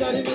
తరిమి